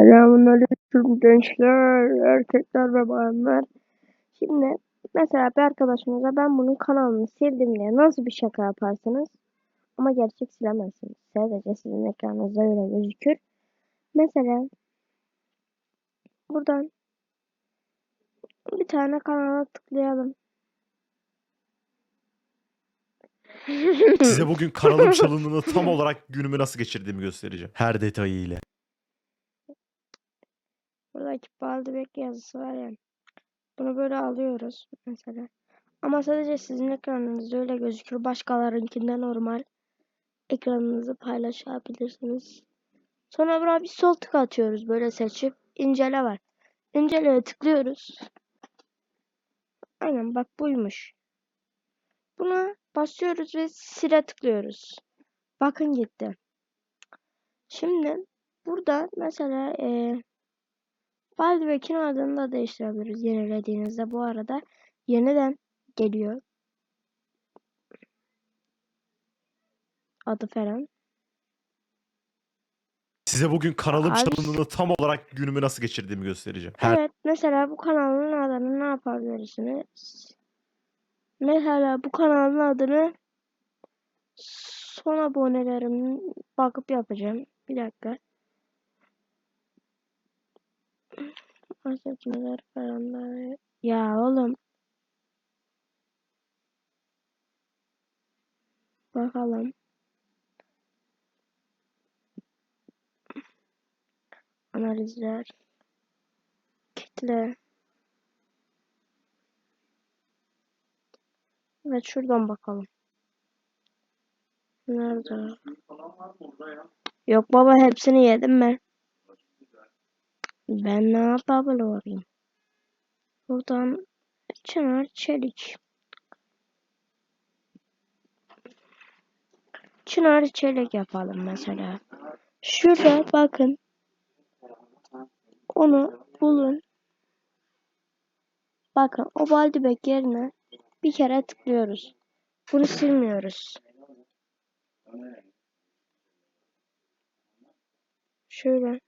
Selamünaleyküm gençler, erkekler ve bayanlar. Şimdi mesela bir arkadaşınıza ben bunun kanalını sildim diye nasıl bir şaka yaparsınız? Ama gerçek silemezsiniz. Sadece sizin ekranınızda öyle gözükür. Mesela buradan bir tane kanala tıklayalım. Size bugün kanalım çalındığında tam olarak günümü nasıl geçirdiğimi göstereceğim. Her detayıyla. Buradaki Baldebek yazısı var ya. Bunu böyle alıyoruz mesela. Ama sadece sizin ekranınızda öyle gözükür. Başkalarınkinden normal. Ekranınızı paylaşabilirsiniz. Sonra buraya bir sol tık atıyoruz. Böyle seçip incele var. İnceleye tıklıyoruz. Aynen bak buymuş. Buna basıyoruz ve sile tıklıyoruz. Bakın gitti. Şimdi burada mesela eee Baldwin'in adını da değiştirebiliriz yenilediğinizde. Bu arada yeniden geliyor. Adı falan. Size bugün kanalım Abi- çalındığında tam olarak günümü nasıl geçirdiğimi göstereceğim. Her Evet mesela bu kanalın adını ne yapabilirsiniz? Mesela bu kanalın adını son abonelerim bakıp yapacağım. Bir dakika. Açıklamalar falan da. Ya oğlum. Bakalım. Analizler. Kitle. Evet şuradan bakalım. Nerede? Yok baba hepsini yedim ben. Ben ne yapabilirim? Buradan Çınar Çelik. Çınar Çelik yapalım mesela. Şurada bakın. Onu bulun. Bakın o baldibek yerine bir kere tıklıyoruz. Bunu silmiyoruz. Şöyle.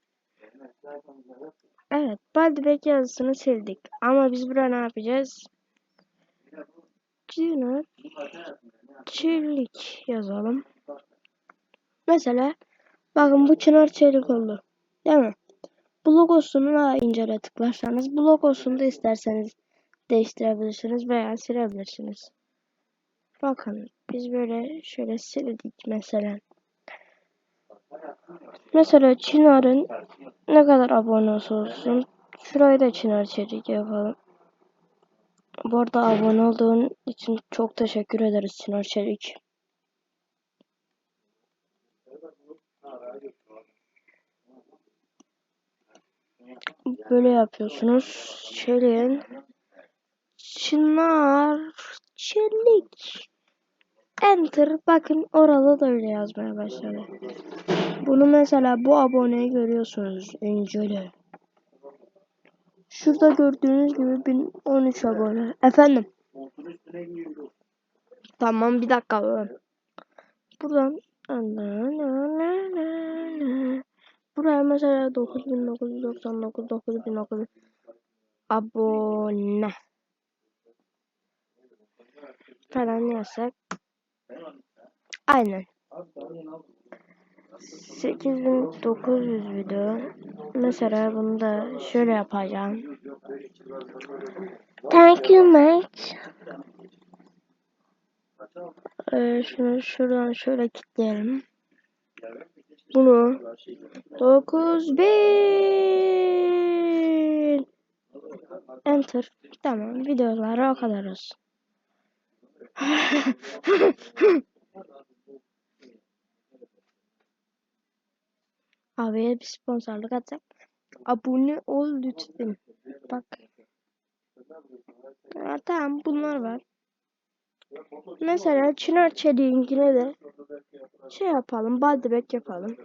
Evet, baldibek yazısını sildik. Ama biz buraya ne yapacağız? Çınar Çelik yazalım. Mesela bakın bu Çınar Çelik oldu. Değil mi? Bu logosunu da incele tıklarsanız bu logosunu da isterseniz değiştirebilirsiniz veya silebilirsiniz. Bakın biz böyle şöyle sildik mesela. Mesela Çınar'ın ne kadar abonesi olsun. Şurayı da Çınar Çelik yapalım. Bu arada abone olduğun için çok teşekkür ederiz Çınar Çelik. Böyle yapıyorsunuz. Şöyle Çınar Çelik Enter bakın orada da öyle yazmaya başladı. Bunu mesela bu aboneyi görüyorsunuz. İncele. Şurada gördüğünüz gibi 1013 abone. Efendim. Tamam bir dakika. Buradan Buraya mesela 9999 9900 abone falan yazsak. Aynen. 8900 video. Mesela bunu da şöyle yapacağım. Thank you much. Ee, şunu şuradan şöyle kilitleyelim. Bunu 9000 Enter. Tamam videoları o kadar olsun. Abiye bir sponsorluk atsak. Abone ol lütfen. Bak. Ha, tamam bunlar var. Mesela Çınar Çelik'inkine de şey yapalım. Baldebek yapalım.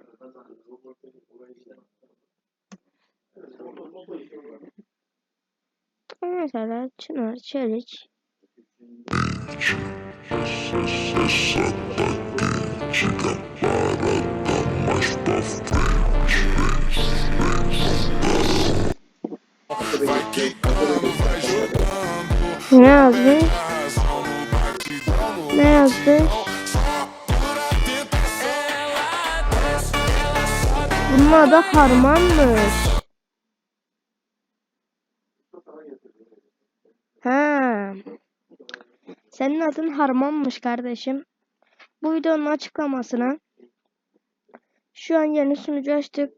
Mesela Çınar Çelik. Ne yazdı? Ne yazdı? Bunun adı harmanmış. Ha. Senin adın harmanmış kardeşim. Bu videonun açıklamasına şu an yeni sunucu açtık.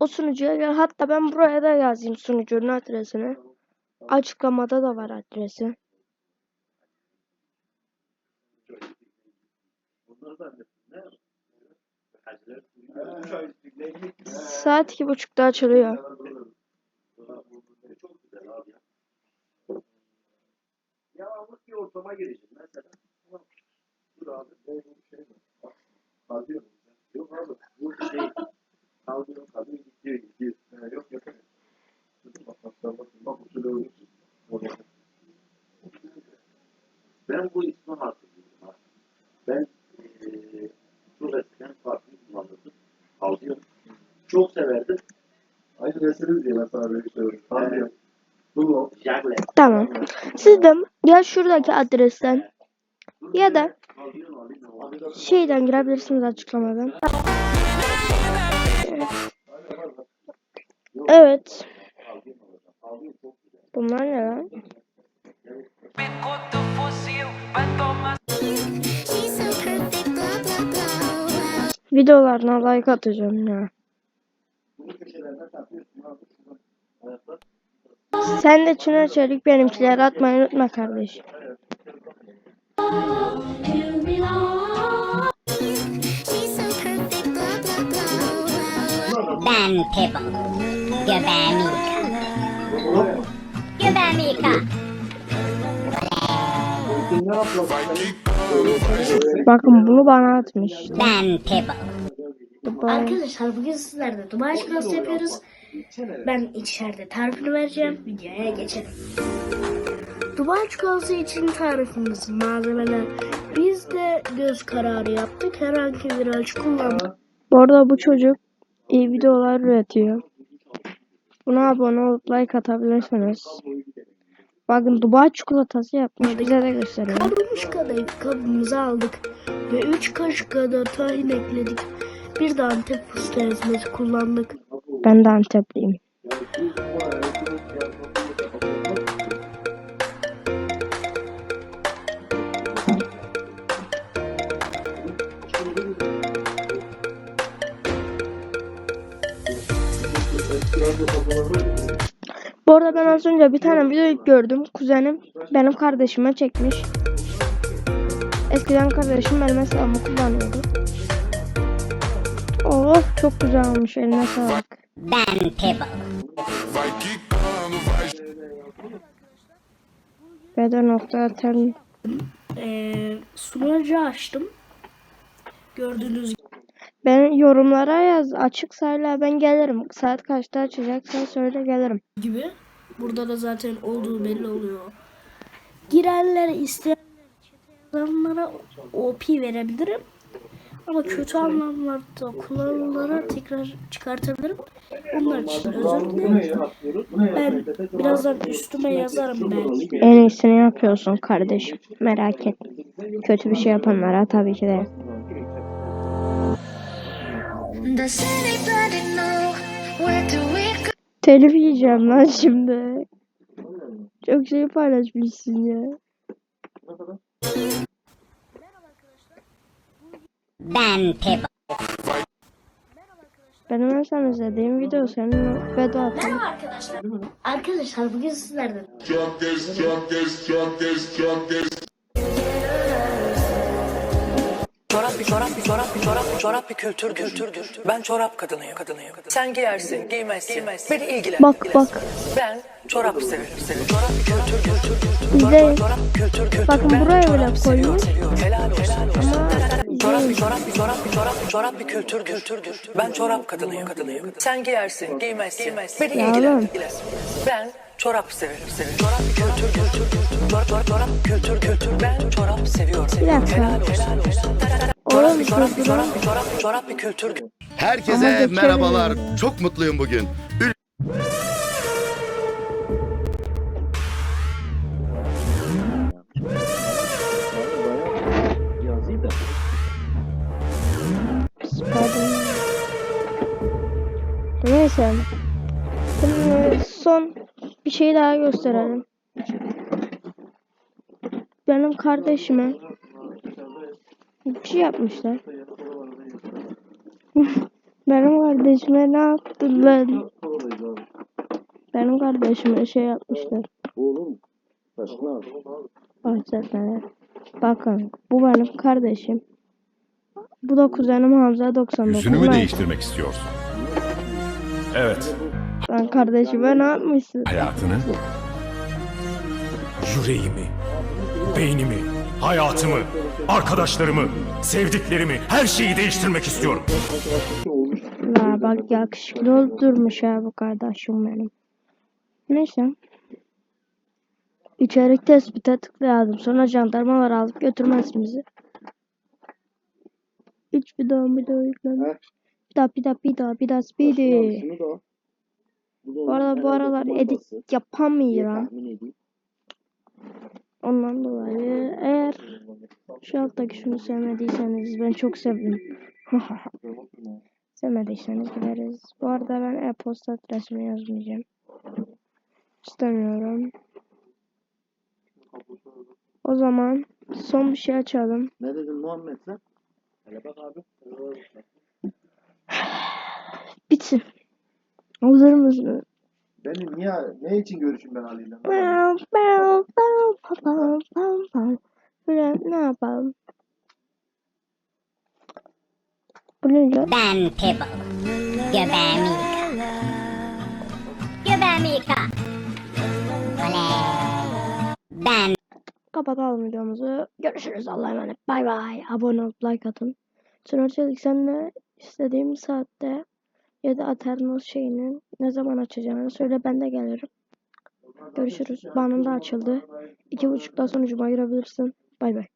O sunucuya gel. Hatta ben buraya da yazayım sunucunun adresini. Açıklamada da var adresi. Saat iki buçukta açılıyor. Şey? Yok abi. Bu şey. Kalıyor, kalıyor, gidiyor, gidiyor. Ha, yok, yok. Bak, bak, bak, bak, bak, usulü ölürsün. Oraya. Ben bu ismi hatırlıyorum abi. Ben eee çok eskiden farklı kullanırdım. Kalıyor. Çok severdim. Aynı mesele diye ben sana böyle söylüyorum. Tanrım. Bu Jagle. Tamam. Siz de ya şuradaki adresten ya da şeyden girebilirsiniz açıklamadan. Evet. Bunlar ne lan? Videolarına like atacağım ya. Sen de Çınar Çelik benimkileri atmayı unutma kardeşim. Ben Pebble. Göbeğimika. Göbeğimika. Bakın bunu bana atmış. Ben Pebble. Arkadaşlar bugün sizlerle Dubai çikolatası yapıyoruz. Ben içeride tarifini vereceğim. Videoya geçelim. Dubai çikolatası için tarifimiz malzemeler. Biz de göz kararı yaptık. Herhangi bir ölçü kullanmadık. Bu arada bu çocuk iyi videolar üretiyor. Buna abone olup like atabilirsiniz. Bakın Dubai çikolatası yapmış. Bize de gösteriyor. Kavrulmuş kadayıf kabımıza aldık. Ve 3 kaşık kadar tahin ekledik. Bir de antep fıstığı ezmesi kullandık. Ben de Antepliyim. Bu arada ben az önce bir tane video gördüm. Kuzenim benim kardeşime çekmiş. Eskiden kardeşim benim hesabımı kullanıyordu. Oh çok güzel olmuş eline sağlık. Ben Pebble. Beden nokta term. Ee, sunucu açtım. Gördüğünüz Ben yorumlara yaz açık sayla ben gelirim. Saat kaçta açacaksan söyle gelirim. gibi. Burada da zaten olduğu belli oluyor. Girenler isteyenler chat'e yazanlara OP verebilirim. Ama kötü anlamlarda kullanılanlara tekrar çıkartabilirim. Onlar için özür dilerim. Ben birazdan üstüme yazarım belki. En iyisini yapıyorsun kardeşim. Merak etme. Kötü bir şey yapanlara tabii ki de. Telif yiyeceğim lan şimdi. Çok şey paylaşmışsın ya. Ben Pebble. Benim en son izlediğim video senin veda atalım. Arkadaşlar, arkadaşlar bugün sizlerle Çorap bir çorap bir çorap bir çorap bir çorap bir kültür kültürdür. Ben çorap kadınıyım kadınıyım. Sen giyersin giymezsin. giymezsin. Beni ilgilen. Bak, bak. Ben çorap severim severim. Çorap bir kültür kültür kültür. Çorap, çorap kültür kültür. Bakın Ben buraya çorap koymuş. seviyorum. Helal olsun. Ama Çorap bir çorap bir çorap bir çorap bir çorap bir kültür kültürdür. Ben çorap kadınıyım kadınıyım. Sen giyersin giymezsin. giymezsin. Beni ilgilensin. Ben çorap severim severim. Çorap bir kültür kültür kültür. Çorap, çorap, çorap kültür kültür. Ben çorap seviyorum seviyorum. Helal olsun. Çorap bir çorap bir çorap bir çorap bir çorap bir kültür Herkese merhabalar. Çok mutluyum bugün. Ül- Neyse. Şimdi son bir şey daha gösterelim. Benim kardeşime bir şey yapmışlar. Benim kardeşime ne yaptılar? Benim kardeşime şey yapmışlar. Oğlum. Başına. Bahsetmeler. Bakın bu benim kardeşim. Bu da kuzenim Hamza 99. Yüzünü mü değiştirmek istiyorsun? Evet, Ben kardeşime ne yapmışsın? hayatını, yüreğimi, beynimi, hayatımı, arkadaşlarımı, sevdiklerimi, her şeyi değiştirmek istiyorum. La bak yakışıklı oldurmuş ha bu kardeşim benim. Neyse. İçerik tespite tıklayalım. Sonra jandarmalar alıp götürmez bizi. Üç bir daha bir daha yüklen. Daha bir daha bir daha bir daha speedy. Bu arada bu aralar edit. Tahmin edeyim. Ondan dolayı eğer şu alttaki şunu sevmediyseniz ben çok sevdim. Sevmediyseniz gideriz. Bu arada ben e-posta adresimi yazmayacağım. İstemiyorum. O zaman son bir şey açalım. Ne dedin Muhammed sen? Hele bak abi. Bitsin. Hazır mısın? Benim niye, ne için görüşüm ben Ali'yle? Bam, bam, bam, bam, bam, bam. Böyle ne yapalım? Bu ne diyor? Ben Pebble. Göbeğim yıka. Göbeğimi yıka. Oley. Ben Kapatalım videomuzu. Görüşürüz. Allah'a emanet. Bay bay. Abone olup like atın. Sınırcılık senle istediğim saatte ya da Aternos şeyini ne zaman açacağını söyle ben de gelirim. Görüşürüz. Banım da açıldı. İki buçukta sonucuma girebilirsin. Bay bay.